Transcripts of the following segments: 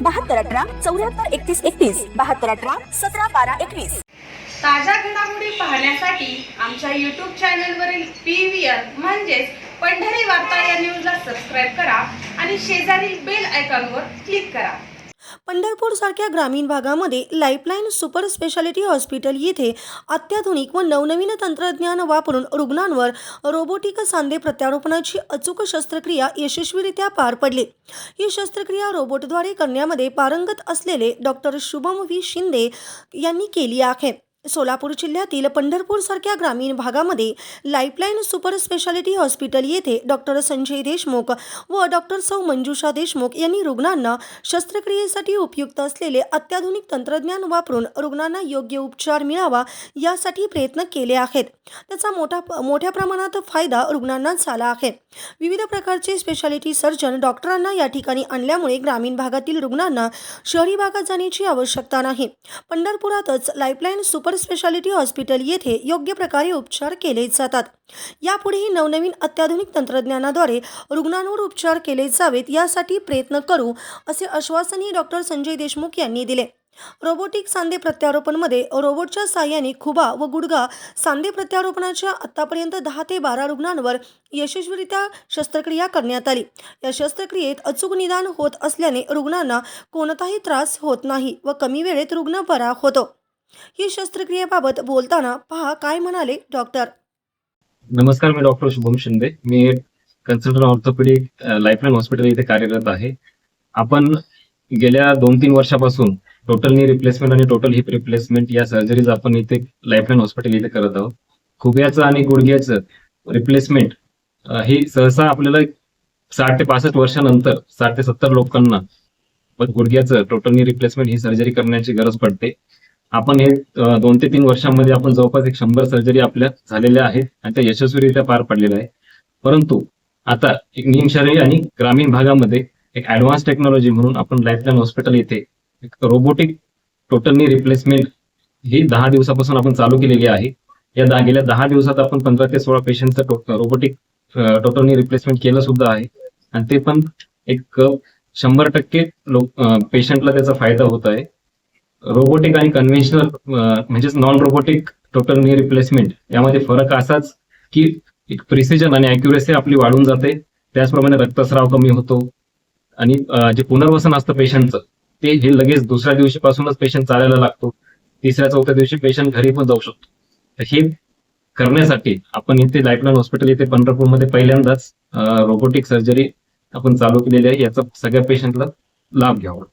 बहात्तर अठरा चौऱ्याहत्तर एकतीस एकतीस बहात्तर अठरा सतरा बारा एकवीस. ताज्या घडामोडी पाहण्यासाठी आमच्या यूट्यूब चॅनलवरील पी व्ही आर म्हणजेच पंढरी वार्ता या न्यूजला सबस्क्राईब करा आणि शेजारील बेल आयकॉनवर क्लिक करा. पंढरपूर सारख्या ग्रामीण भागामध्ये लाईफलाईन सुपर स्पेशालिटी हॉस्पिटल येथे अत्याधुनिक व नवनवीन तंत्रज्ञान वापरून रुग्णांवर रोबोटिक सांधे प्रत्यारोपणाची अचूक शस्त्रक्रिया यशस्वीरित्या पार पडली. ही शस्त्रक्रिया रोबोटद्वारे करण्यामध्ये पारंगत असलेले डॉक्टर शुभम व्ही शिंदे यांनी केली आहे. सोलापूर जिल्ह्यातील पंढरपूरसारख्या ग्रामीण भागामध्ये लाईफलाईन सुपर स्पेशालिटी हॉस्पिटल येथे डॉक्टर संजय देशमुख व डॉक्टर सौ मंजुषा देशमुख यांनी रुग्णांना शस्त्रक्रियेसाठी उपयुक्त असलेले अत्याधुनिक तंत्रज्ञान वापरून रुग्णांना योग्य उपचार मिळावा यासाठी प्रयत्न केले आहेत. त्याचा मोठा मोठ्या प्रमाणात फायदा रुग्णांना झाला आहे. विविध प्रकारचे स्पेशालिटी सर्जन डॉक्टरांना या ठिकाणी आणल्यामुळे ग्रामीण भागातील रुग्णांना शहरी भागात जाण्याची आवश्यकता नाही. पंढरपुरातच लाईफलाईन सुपर स्पेशालिटी हॉस्पिटल येथे योग्य प्रकारे उपचार केले जातात. यापुढेही नवनवीन अत्याधुनिक तंत्रज्ञानाद्वारे रुग्णांवर उपचार केले जावेत यासाठी प्रयत्न करू असे आश्वासनही डॉक्टर संजय देशमुख यांनी दिले. रोबोटिक सांधे प्रत्यारोपणमध्ये रोबोटच्या सहाय्याने खुबा व गुडगा सांधे प्रत्यारोपणाच्या आतापर्यंत दहा ते बारा रुग्णांवर यशस्वीरित्या शस्त्रक्रिया करण्यात आली. या शस्त्रक्रियेत अचूक निदान होत असल्याने रुग्णांना कोणताही त्रास होत नाही व कमी वेळेत रुग्ण बरा होतो. ही शस्त्रक्रियेबाबत बोलताना पहा काय म्हणाले डॉक्टर. नमस्कार मी डॉक्टर शुभम शिंदे. मी कन्सल्टंट ऑर्थोपेडिक लाईफलाईन हॉस्पिटल इथे कार्यरत आहे. आपण गेल्या दोन तीन वर्षापासून टोटल नी रिप्लेसमेंट आणि टोटल हिप रिप्लेसमेंट या सर्जरीज आपण इथे लाईफलाईन हॉस्पिटल इथे करत आहोत. खुब्याचं आणि गुडघ्याचं रिप्लेसमेंट ही सहसा आपल्याला साठ ते पासष्ट वर्षानंतर साठ ते सत्तर लोकांना पण गुडघ्याचं टोटल नी रिप्लेसमेंट ही सर्जरी करण्याची गरज पडते. आपण हे दोन ते तीन वर्षांमध्ये आपण जवळपास एक शंभर सर्जरी आपल्या झालेल्या आहेत आणि त्या यशस्वीरित्या पार पडलेल्या आहे परंतु आता एक निमशहरी आणि ग्रामीण भागामध्ये एक ऍडव्हान्स टेक्नॉलॉजी म्हणून आपण लाईफलाईन हॉस्पिटल येथे एक रोबोटिक टोटलनी रिप्लेसमेंट ही दहा दिवसापासून आपण चालू केलेली आहे. या दहा गेल्या दहा दिवसात आपण पंधरा ते सोळा पेशंटचं रोबोटिक टोटलनी रिप्लेसमेंट केलं सुद्धा आहे. आणि ते पण एक शंभर टक्के लोक पेशंटला त्याचा फायदा होत आहे. रोबोटिक आणि कन्व्हेन्शनल म्हणजेच non robotic total knee replacement यामध्ये फरक असाच की एक प्रिसिजन आणि अॅक्युरेसी आपली वाढून जाते. त्याचप्रमाणे रक्तस्राव कमी होतो. आणि जे पुनर्वसन असतं पेशंटचं ते हे लगेच दुसऱ्या दिवशीपासूनच पेशंट चालायला लागतो. तिसऱ्या चौथ्या दिवशी पेशंट घरी पण जाऊ शकतो. तर हे करण्यासाठी आपण इथे लाईफलाईन हॉस्पिटल इथे पंढरपूरमध्ये पहिल्यांदाच रोबोटिक सर्जरी आपण चालू केलेली आहे. याचा सगळ्या पेशंटला लाभ घ्यावा.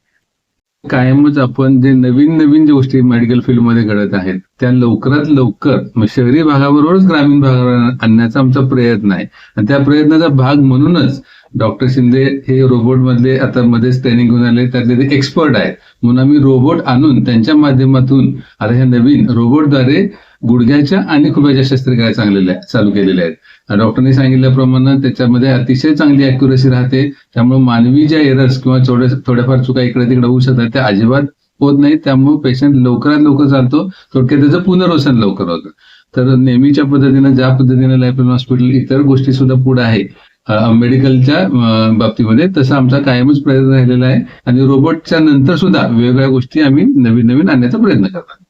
कायमच आपण जे नवीन नवीन जे गोष्टी मेडिकल फील्डमध्ये घडत आहेत त्या लवकरात लवकर शहरी भागाबरोबरच ग्रामीण भागावर आणण्याचा आमचा प्रयत्न आहे. आणि त्या प्रयत्नाचा भाग म्हणूनच डॉक्टर शिंदे हे रोबोट मधले आता मध्येच ट्रेनिंग घेऊन आले त्यातले ते एक्सपर्ट आहेत. म्हणून आम्ही रोबोट आणून त्यांच्या माध्यमातून आता ह्या नवीन रोबोटद्वारे गुडघ्याच्या आणि खुब्याच्या शस्त्रक्रिया चांगलेल्या चालू केलेल्या आहेत. डॉक्टरने सांगितल्याप्रमाणे त्याच्यामध्ये अतिशय चांगली अॅक्युरेसी राहते. त्यामुळे मानवी ज्या एरर्स किंवा थोड्याफार चुका इकडे तिकडे होऊ शकतात त्या अजिबात होत नाही त्यामुळे पेशंट लवकरात लवकर चालतो. थोडक्यात त्याचं पुनर्वसन लवकर होतं. तर नेहमीच्या पद्धतीनं ज्या पद्धतीने लाईफ हॉस्पिटल इतर गोष्टी सुद्धा पुढे आहे मेडिकलच्या बाबतीमध्ये तसा आमचा कायमच प्रयत्न राहिलेला आहे. आणि रोबोटच्या नंतर सुद्धा वेगवेगळ्या गोष्टी आम्ही नवीन नवीन आणण्याचा प्रयत्न करतो